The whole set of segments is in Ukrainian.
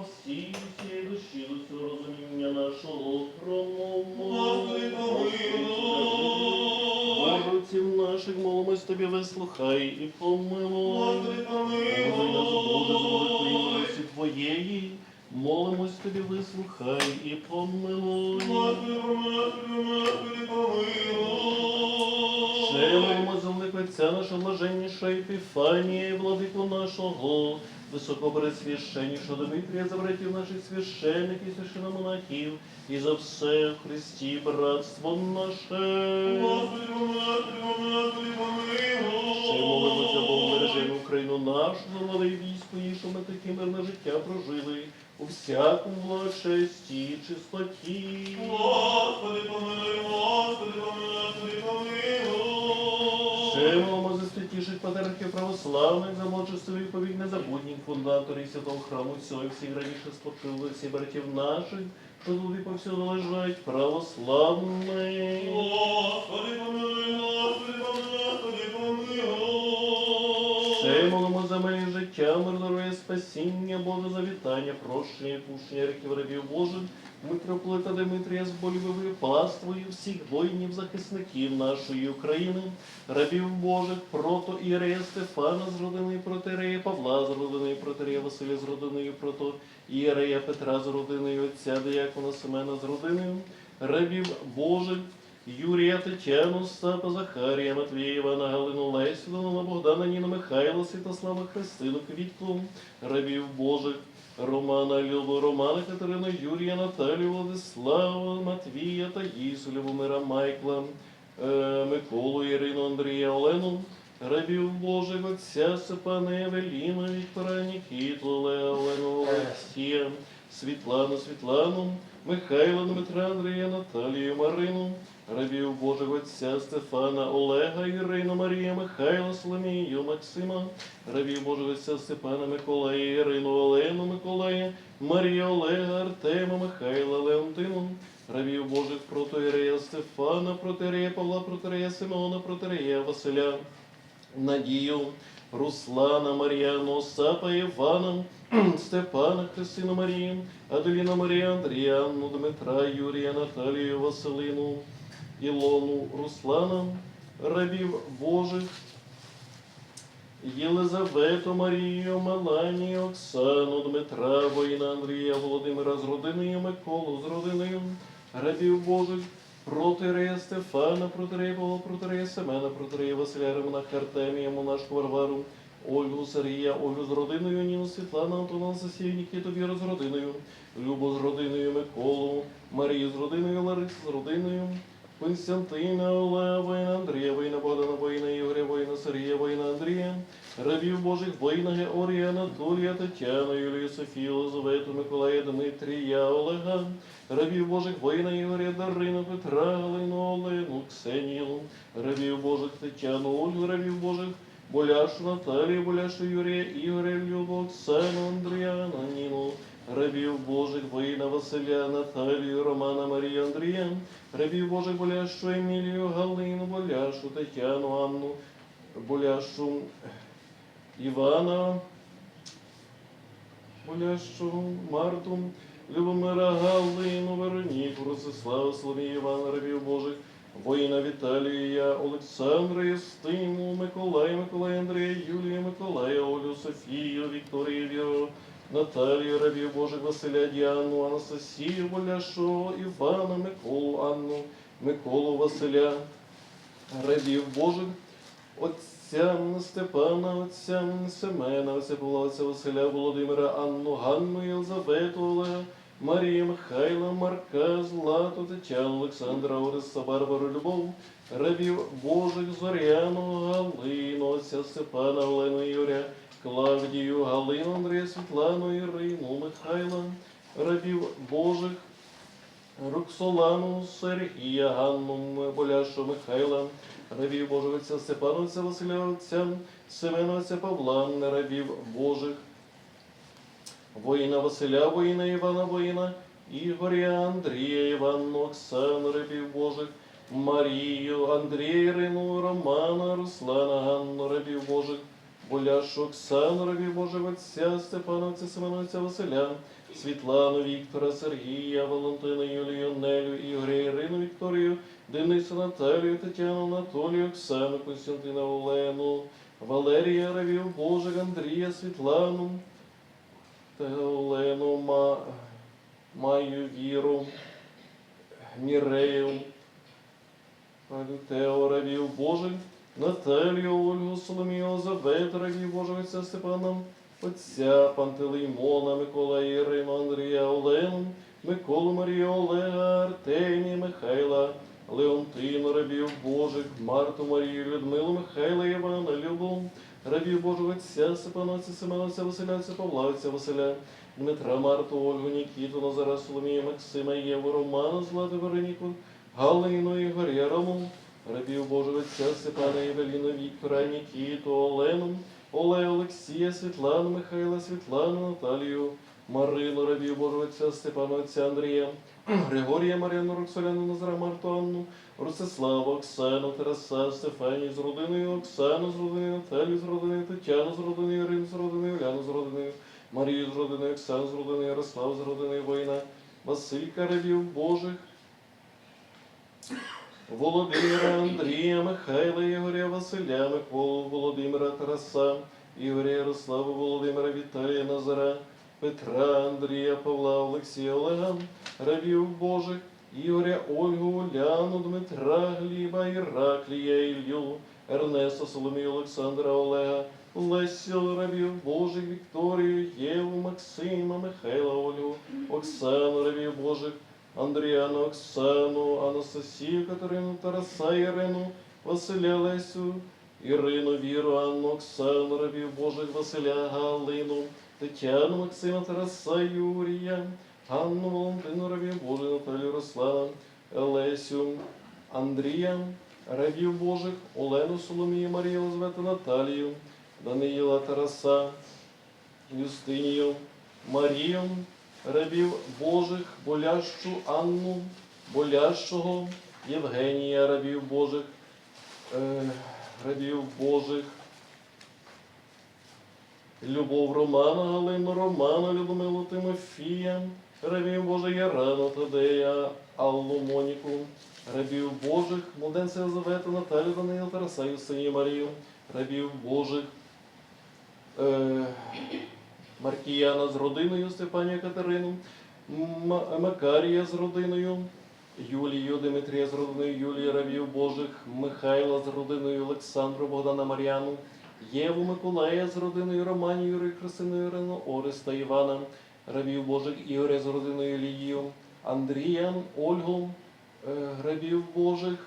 всі всієї душі до цього розуміння нашого промову. Господи, помилуй. Божців наших молимось тобі, вислухай і помилуй. Господи, Помилуй великої Твоєї, молимось тобі, вислухай і помилуй. Господи, Господи, помилуй. Ще молимо за великого Отця нашого блаженніша Епіфанія владику нашого, високопресвященнішого Дмитрія, за братів наших священників священомонахів, і за все в Христі братство наше. Ще молимося Богу, бережемо Україну нашу, за влади і військо її, щоб ми таке мирне життя прожили у всякому благочесті і чистоті. Господи, помилуй, святіших патріархів православних, за мочистових повік незабутніх фундаторів святого храму цього, і всіх раніше спочили всіх братів наших, що тут і повсюду лежать православних. Господи, помилуй, Господи, помилуй, Господи, помилуй. Ще молимо за моє життя, мир, здоров'я, спасіння, Боже, завітання, прощення, пущення ріків рабів Божих, митрополита Дмитрія з болюбивою паствою всіх воїнів, захисників нашої України, рабів Божих, прото Ірея Стефана з родиною протирея, Павла з родиною протирея, Василя з родиною прото Ірея Петра з родиною отця Деякона Семена з родиною, рабів Божих, Юрія Тетяну, Стапа Захарія, Матвія, Івана, Галину, Лесю, Данила, Богдана, Ніна, Михайла, Святослава, Христину, Квітку, рабів Божих, Романа, Любу, Романа, Катерину, Юрія, Наталію, Владислава, Матвія, Таїсу, Любомира, Майкла, е, Миколу, Ірину, Андрія, Олену, рабів Божих, Отця, Степана, Евеліна, Віктора, Нікіту, Олега, Олену, Олексія, Світлану, Світлану, Михайла, Дмитра, Андрія, Наталію, Марину, рабів Божого Отця Стефана, Олега, Ірину, Марія, Михайла, Соломію, Максима, рабів Божого Отця Степана, Миколая, Ірину, Олену, Миколая, Марія, Олега, Артема, Михайла, Леонтину, рабів Божих протоірея Стефана, протирея Павла, протирея Симеона, протирея Василя, Надію, Руслана, Мар'яну, Остапа, Івана, Степана, Христину Марію, Аделіна Марія, Андріану, Дмитра, Юрія, Наталію, Василину, Ілону, Руслана, рабів Божих, Єлизавету, Марію, Меланію, Оксану, Дмитра, воїна Андрія, Володимира з родиною, Миколу з родиною, рабів Божих, Протирея Стефана, протирея Павла, протирея Семена, протирея Василя Римна, Артемія, Монашку Варвару, Ольгу, Сергія, Ольгу з родиною, Ніну, Світлана, Антона, Анастасію, Нікіту, Віру з родиною, Любу з родиною, Миколу, Марію з родиною, Ларису з родиною, Константина, Олега, воїна, Андрія, воїна, Богдана, воїна, Ігоря, воїна, Сергія, воїна, Андрія, рабів Божих, воїна, Георгія, Анатолія, Тетяна, Юлію, Софію, Елизавету, Миколая, Дмитрія, Олега, рабів Божих, воїна, Ігоря, Дарину, Петра, Галину, Олену, Ксенію, рабів Божих, Тетяну, Ольгу, рабів Божих, Боляшу, Наталію, Боляшу, Юрія, Ігоря, Любу, Оксану, Андріана, Ніну, рабів Божих, воїна Василя, Наталію, Романа, Марію, Андрія, рабів Божих, Боляшу, Емілію, Галину, Боляшу, Тетяну, Анну, Боляшу, Івана, Боляшу, Марту, Любомира, Галину, Вероніку, Ростислава, Соломію, Івана, рабів Божих, воїна Віталія, Олександра, Єстиму, Миколая, Миколая, Андрія, Юлія, Миколая, Олю, Софію, Вікторію, Віру, Наталію, рабів Божих, Василя, Діану, Анастасію, Боляшу, Івана, Миколу, Анну, Миколу, Василя, рабів Божих, Отця Степана, отця Семена, отця Василя, Володимира, Анну, Ганну, Єлизавету, Олега, Марію, Михайла, Марка, Злату, Тетяну, Олександра, Ориса, Барбару, Любов, рабів Божих, Зоряну, Галину, отця Степана, Олену, Юрія, Клавдію, Галину, Андрія, Світлану, Ірину, Михайла, рабів Божих, Роксолану, Сергія, Ганну, Боляшу, Михайла, рабів Божих Василя, отця Семена, отця Павла, рабів Божих, воїна Василя, воїна Івана, воїна, Ігоря, Андрія, Іванну, Оксану, рабів Божих, Марію, Андрія, Ірину, Романа, Руслана, Ганну, рабів Божих, Боляшу Оксану, рабів Божого Отця, Степана, Отця Семеновця Василя, Світлану, Віктора, Сергія, Валентина, Юлію, Нелю, Ігоря, Ірину, Вікторію, Денису, Наталію, Тетяну, Анатолію, Оксану, Костянтина, Олену, Валерія, рабів Божих, Андрія, Світлану, Олену, Ма... Маю, Віру, Мірею, Тео, рабів Божих, Наталію, Ольгу, Соломію, Озавет, рабів Божих, Отця Степана, Отця Пантелеймона, Микола, Ірину, Андрія, Олену, Миколу, Марію, Олега, Артемія, Михайла, Леонтину, рабів Божих, Марту, Марію, Людмилу, Михайла, Івана, Любу, рабів Божого Отця, Степана, Отця Семена, Отця Василя, Дмитра, Марту, Ольгу, Нікіту, Назара, Соломію, Максима, Єву, Романа, Злату, Вероніку, Галину, Ігоря, Рому, рабів Божого Отця, Степана, Євеліну, Віктора, Нікіту, Олену, Олега, Олексія, Світлану, Михайла, Світлану, Наталію, Марину, рабів Божого Отця, Степана, Отця Андрія, Григорія, Мар'яну, Роксоляну, Назара, Марту, Анну, Ростиславу, Оксану, Тараса, Стефанію з родиною, Оксану з родиною, Наталію з родиною, Тетяну з родиною, Ірину з родиною, Уляну з родиною, Марію з родиною, Оксану з родиною, Ярослав з родиною, воїна, Василька, рабів Божих, Володимира, Андрія, Михайла, Ігоря, Василя, Миколу, Володимира, Тараса, Ігоря, Ярослава, Володимира, Віталія, Назара, Петра, Андрія, Павла, Олексія, Олега, рабів Божих, Ігоря, Ольгу, Уляну, Дмитра, Гліба, Іраклія, Ілью, Ернеста, Соломію, Олександра, Олега, Лесю, рабів Божих, Вікторію, Єву, Максима, Михайла, Ольгу, Оксану, рабів Божих, Андріану, Оксану, Анастасію, Катерину, Тараса, Ірину, Василя, Лесю, Ірину, Віру, Анну, Оксану, рабів Божих, Василя, Галину, Тетяну, Максима, Тараса, Юрія, Ганну, Валентину, рабів Божих, Наталію, Руслана, Лесю, Андрія, рабів Божих, Олену, Соломію, Марію, Елизавету, Наталію, Даниїла, Тараса, Юстинію, Марію, рабів Божих, болящу Анну, болящого Євгенія, рабів Божих, е, рабів Божих, Любов Романа, Галину Романа, Людмилу Тимофія, рабів Божих Ярану, Тадея, Аллу Моніку, рабів Божих, Младенця Єлизавету, Наталю, Данила, Тараса, Юсинію Марію, рабів Божих, е, Маркіяна з родиною, Степанія Катерину, Макарія з родиною, Юлію, Дмитрія з родиною, Юлія Равів Божих, Михайла з родиною, Олександру, Богдана Мар'яну, Єву Миколая з родиною, Романі, Юрію, Красину, Ірину, Ореста Івана, Равів Божих, Ігоря з родиною Лію, Андрія, Ольгу, е, Рабів Божих,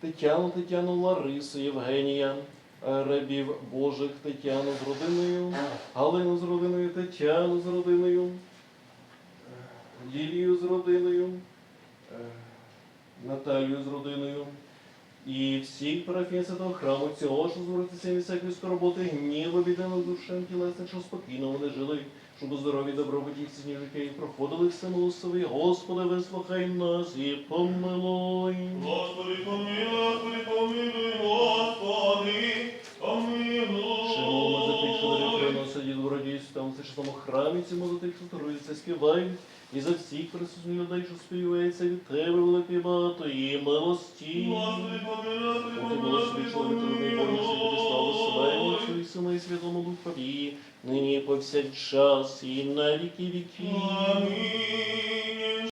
Тетяну, Тетяну, Ларису, Євгенія, рабів Божих, Тетяну з родиною, Галину з родиною, Тетяну з родиною, Лілію з родиною, Наталію з родиною. І всіх парафіян святого храму цього, що зворотися від всякої скорботи, гніву, бідину душем тілесних, що спокійно вони жили, щоб здорові добробуті ціні життя і проходили все милостиві. Господи, вислухай нас і помилуй. Господи, помилуй, Господи, помилуй, Господи, Шановно за тих, що не помилуй. приносять там в святому храмі, цьому за тих, що труються, співають, і за всіх присутніх людей, що співається від тебе, великий багато і милості. Господи, помилуй, помилуй, Боже, святий славу себе, і і Святому Духові, нині повсякчас, і на віки віків. Амінь.